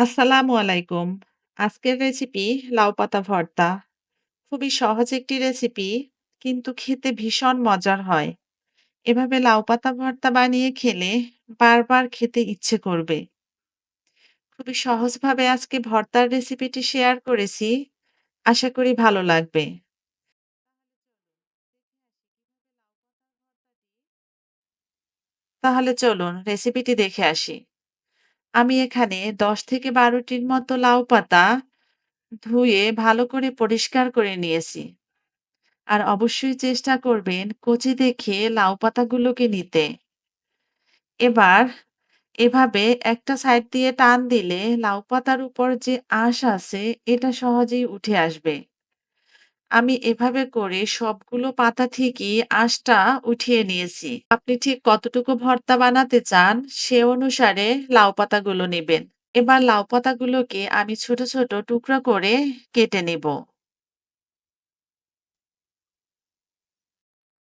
আসসালামু আলাইকুম। আজকের রেসিপি লাউ পাতা ভর্তা। খুবই সহজ একটি রেসিপি কিন্তু খেতে ভীষণ মজার হয়। এভাবে লাউ পাতা ভর্তা বানিয়ে খেলে বারবার খেতে ইচ্ছে করবে। খুবই সহজভাবে আজকে ভর্তার রেসিপিটি শেয়ার করেছি। আশা করি ভালো লাগবে। তাহলে চলুন রেসিপিটি দেখে আসি। আমি এখানে ১০ থেকে ১২ টির মতো লাউ পাতা ধুয়ে ভালো করে পরিষ্কার করে নিয়েছি। আর অবশ্যই চেষ্টা করবেন কচি দেখে লাউ পাতাগুলোকে নিতে। এবার এভাবে একটা সাইড দিয়ে টান দিলে লাউ পাতার উপর যে আঁশ আছে, এটা সহজেই উঠে আসবে। আমি এভাবে করে সবগুলো পাতা থেকেই আঁশটা উঠিয়ে নিয়েছি। আপনি ঠিক কতটুকু ভর্তা বানাতে চান সে অনুসারে লাউ পাতাগুলো নেবেন। এবার লাউ পাতাগুলোকে আমি ছোট, ছোট টুকরা করে কেটে নেব।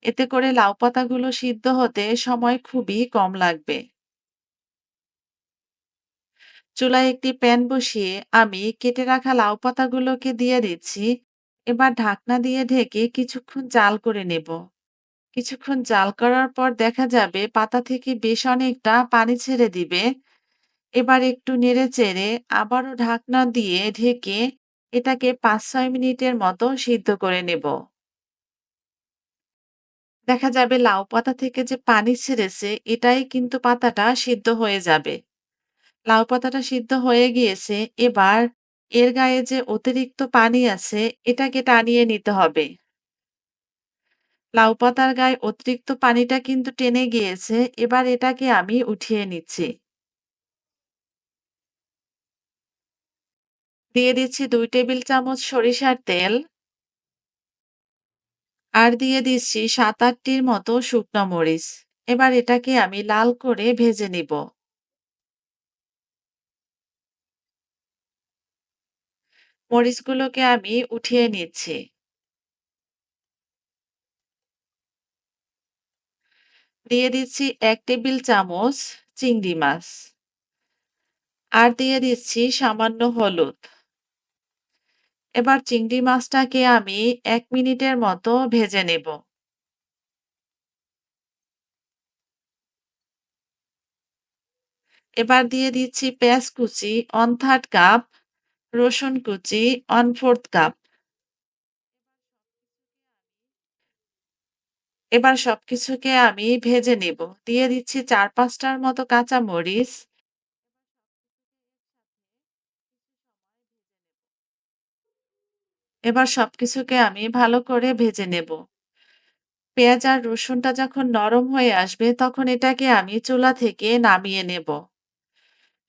এতে করে লাউ পাতাগুলো সিদ্ধ হতে সময় খুবই কম লাগবে। চুলায় একটি প্যান বসিয়ে আমি কেটে রাখা লাউ পাতাগুলোকে দিয়ে দিচ্ছি। এবার ঢাকনা দিয়ে ঢেকে কিছুক্ষণ জাল করে নেব। কিছুক্ষণ জাল করার পর দেখা যাবে পাতা থেকে বেশ অনেকটা পানি ছেড়ে দিবে। এবার একটু নেড়ে চেড়ে আবারও ঢাকনা দিয়ে ঢেকে এটাকে ৫-৬ মিনিটের মতো সিদ্ধ করে নেব। দেখা যাবে লাউ পাতা থেকে যে পানি ছেড়েছে, এটাই কিন্তু পাতাটা সিদ্ধ হয়ে যাবে। লাউ পাতাটা সিদ্ধ হয়ে গিয়েছে, এবার এর গায়ে যে অতিরিক্ত পানি আছে, এটাকে টানিয়ে নিতে হবে। লাউ পাতার গায়ে অতিরিক্ত পানিটা কিন্তু টেনে গিয়েছে, এবার এটাকে আমি উঠিয়ে নিচ্ছি। দিয়ে দিচ্ছি দুই টেবিল চামচ সরিষার তেল। আর দিয়ে দিচ্ছি সাত আটটির মতো শুকনো মরিচ। এবার এটাকে আমি লাল করে ভেজে নিব। মরিচগুলোকে আমি উঠিয়ে নিচ্ছি। দিয়ে দিচ্ছি এক টেবিল চামচ চিংড়ি মাছ। আর দিয়ে দিচ্ছি সামান্য হলুদ। এবার চিংড়ি মাছটাকে আমি এক মিনিটের মতো ভেজে নেব। এবার দিয়ে দিচ্ছি পেঁয়াজ কুচি 1/3 কাপ, রসুন কুচি 1/4 কাপ। এবার সবকিছুকে আমি ভেজে নেব। দিয়ে দিচ্ছি ৪-৫ টার মতো কাঁচামরিচ। এবার সবকিছুকে আমি ভালো করে ভেজে নেব। পেঁয়াজ আর রসুনটা যখন নরম হয়ে আসবে, তখন এটাকে আমি চুলা থেকে নামিয়ে নেব।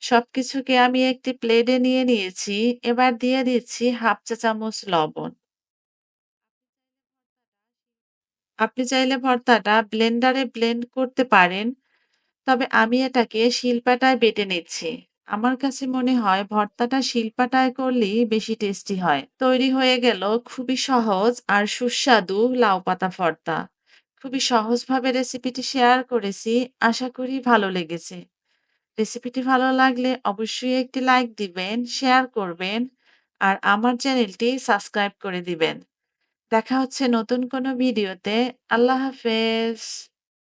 সবকিছুকে আমি একটি প্লেটে নিয়ে নিয়েছি। এবার দিয়ে দিচ্ছি 1/2 চা চামচ লবণ। আপনি চাইলে ভর্তাটা ব্লেন্ডারে ব্লেন্ড করতে পারেন। তবে আমি এটাকে শিল্পাটায় বেটে নিচ্ছি। আমার কাছে মনে হয় ভর্তাটা শিল্পাটায় করলেই বেশি টেস্টি হয়। তৈরি হয়ে গেল খুবই সহজ আর সুস্বাদু লাউ পাতা ভর্তা। খুবই সহজভাবে রেসিপিটি শেয়ার করেছি। আশা করি ভালো লেগেছে। রেসিপিটি ভালো লাগলে অবশ্যই একটি লাইক দিবেন, শেয়ার করবেন আর আমার চ্যানেলটি সাবস্ক্রাইব করে দিবেন। দেখা হচ্ছে নতুন কোনো ভিডিওতে। আল্লাহ হাফেজ।